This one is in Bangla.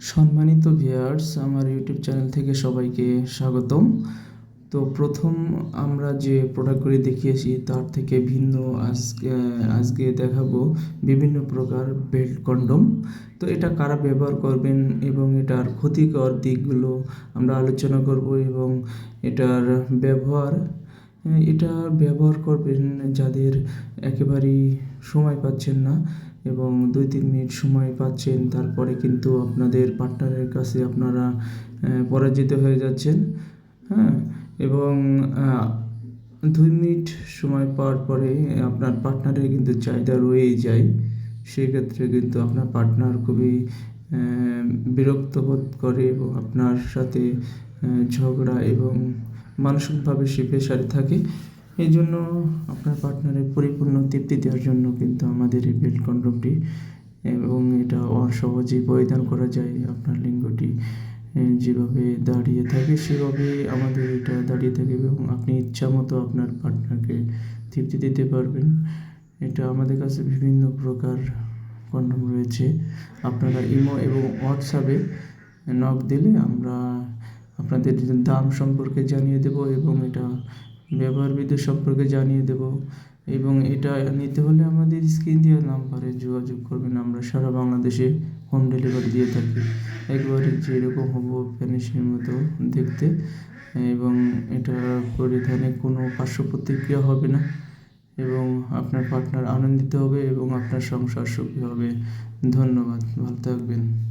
সম্মানিত ভিউয়ার্স আমার ইউটিউব চ্যানেল থেকে সবাইকে স্বাগতম। তো প্রথম আমরা যে প্রোডাক্টগুলি দেখিয়েছি, তার থেকে ভিন্ন আজকে আজকে দেখাবো বিভিন্ন প্রকার বেল্ট কন্ডম তো এটা কারা ব্যবহার করবেন এবং এটার ক্ষতিকর দিকগুলো আমরা আলোচনা করব এবং এটার ব্যবহার এটা ব্যবহার করবেন যাদের একেবারেই সময় পাচ্ছেন না। এবং দুই তিন মিনিট সময় পাচ্ছেন, তারপরে কিন্তু আপনাদের পার্টনারের কাছে আপনারা পরাজিত হয়ে যাচ্ছেন হ্যাঁ? এবং দুই মিনিট সময় পাওয়ার পরে আপনার পার্টনারের কিন্তু চাহিদা রয়েই যায়। সেক্ষেত্রে কিন্তু আপনার পার্টনার খুবই বিরক্ত বোধ করে এবং আপনার সাথে ঝগড়া এবং মানসিকভাবে সে প্রেশারে থাকে। এই জন্য আপনার পার্টনারের পরিপূর্ণ তৃপ্তি দেওয়ার জন্য কিন্তু আমাদের এই বেল্ট কন্ডমটি এবং এটা অসহজেই পরিধান করা যায়। আপনার লিঙ্গটি যেভাবে দাঁড়িয়ে থাকে সেভাবে আমাদের এটা দাঁড়িয়ে থাকে এবং আপনি ইচ্ছা মতো আপনার পার্টনারকে তৃপ্তি দিতে পারবেন। এটা আমাদের কাছে বিভিন্ন প্রকার কন্ডম রয়েছে। আপনারা ইমো এবং হোয়াটসঅ্যাপে নক দিলে আমরা আপনাদের দাম সম্পর্কে জানিয়ে দেব এবং এটা ব্যবহার বিধি সম্পর্কে জানিয়ে দেব এবং এটা নিতে হলে আমাদের স্ক্রিন দেওয়া নাম্বারে যোগাযোগ করবেন। আমরা সারা বাংলাদেশে হোম ডেলিভারি দিয়ে থাকি। একবারে যেরকম হব ফ্যানিসের মতো দেখতে। এবং এটা পরিধানে কোনো পার্শ্ব প্রতিক্রিয়া হবে না। এবং আপনার পার্টনার আনন্দিত হবে এবং আপনার সংসার সুখী হবে। ধন্যবাদ। ভালো থাকবেন।